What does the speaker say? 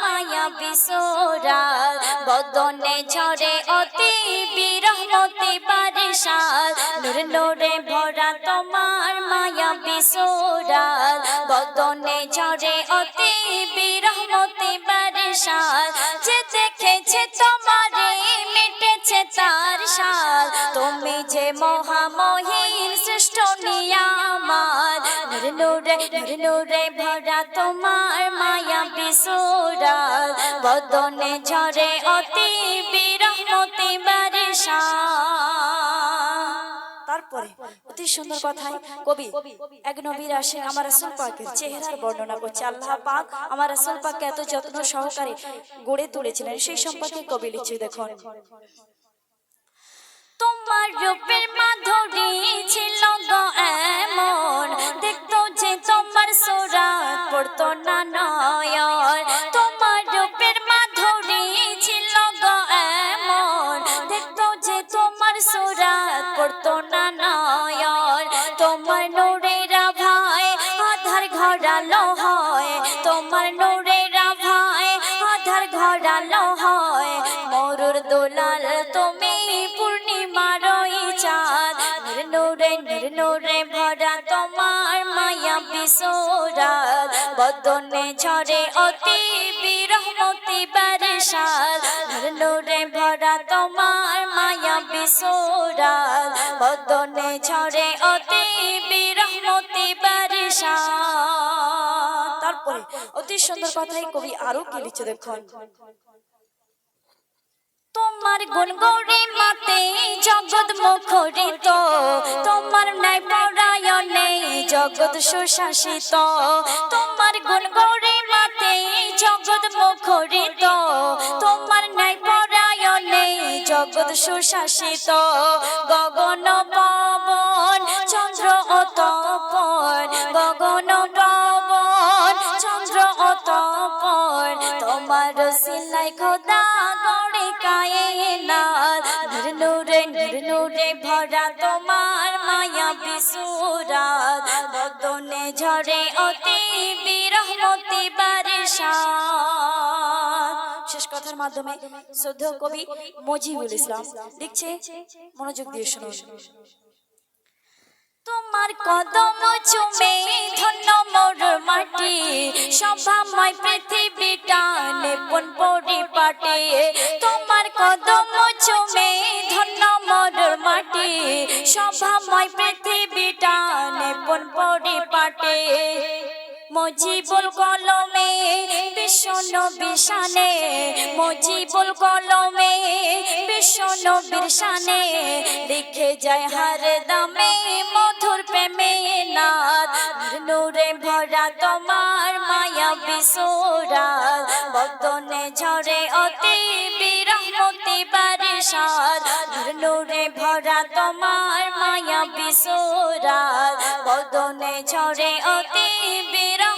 মায়া বিসোরা বদনে ঝরে অতি ভরা তোমার মায়া বিসোরা বদনে ঝরে অতি যে দেখেছে মিটেছে তার তুমি যে নিয়ামাত নূর নূরে ভরা তোমার মায়া বিসুরা বদনে ঝরে অতি বিরহমতি বারিশা। তারপরে অতি সুন্দর কথায় কবি এক নবীর আসে আমার রাসূল পাকের চেহারার বর্ণনা করছে। আল্লাহ পাক আমার রাসূল পাককে এত যত্ন সহকারে গড়ে তুলেছিলেন সেই সম্পর্কে কবি লিখছে দেখুন। তোমার রূপের মাধুরী ছিল গো পড়তো না নয়ন তোমার রূপের মাধুরী ছিল এমন। দেখতো যে তোমার সোরাত পড়তো না তোমার নূরেরা ভাই আধার ঘরালো হয়। তোমার নূরেরা ভাই আধার ঘরালো হয়। মরুর দোলাল তুমি পূর্ণিমার ওই চাঁদ। নূর নূরে ভরা তোমার বদনে ঝরে অতি বিরহমতি বারিশাল ভরা তোমার মায়া বিসোরাত বদনে ঝরে অতি বিরহমতি বারিশাল। তারপরে অতি সুন্দর কথাই কবি আরও কি লিখছে দেখুন? তোমার গুণ মাতে জগৎ মুখরিত, তোমার নাই জগৎ সুশাসিত। তোমার গুণ গৌরী মাতে জগৎ মুখরিত। তোমার নাই পরায়ণে জগৎ সুশাসিত। গগন পবন, চন্দ্র তপন, গগন পবন, চন্দ্র তপন। তোমার সিলাই খোদা গড়ে কায়নাত নূর নূরে নূর ভরা মায়া বিসুরাত বদনে ঝরে অতি বিরহমতি বারিশাত। শেষ কথার মাধ্যমে কবি মজিবুল ইসলাম মনোযোগ দিয়ে তোমার কদম চুমে ধন্য মোর মাটি সভাময় পৃথিবীটা নেপন পরিপাটে। তোমার কদম চুমে ধন্য মোর মাটি সভাময় পরিপাটে মজিবুল কলমে বিষ্ণ বিশানে মজিবুল কলমে বিষ্ণ বিশানে লিখে যায় হার দামে মধুর প্রেমে নাথ নূরে ভরা তোমার মায়া বিসোরাত বদনে ঝরে বিরহমতি বারিশাত নূরে ভরা তোমার মায়া বিসোরাত। বদনে ঝরে অতি বারিশাত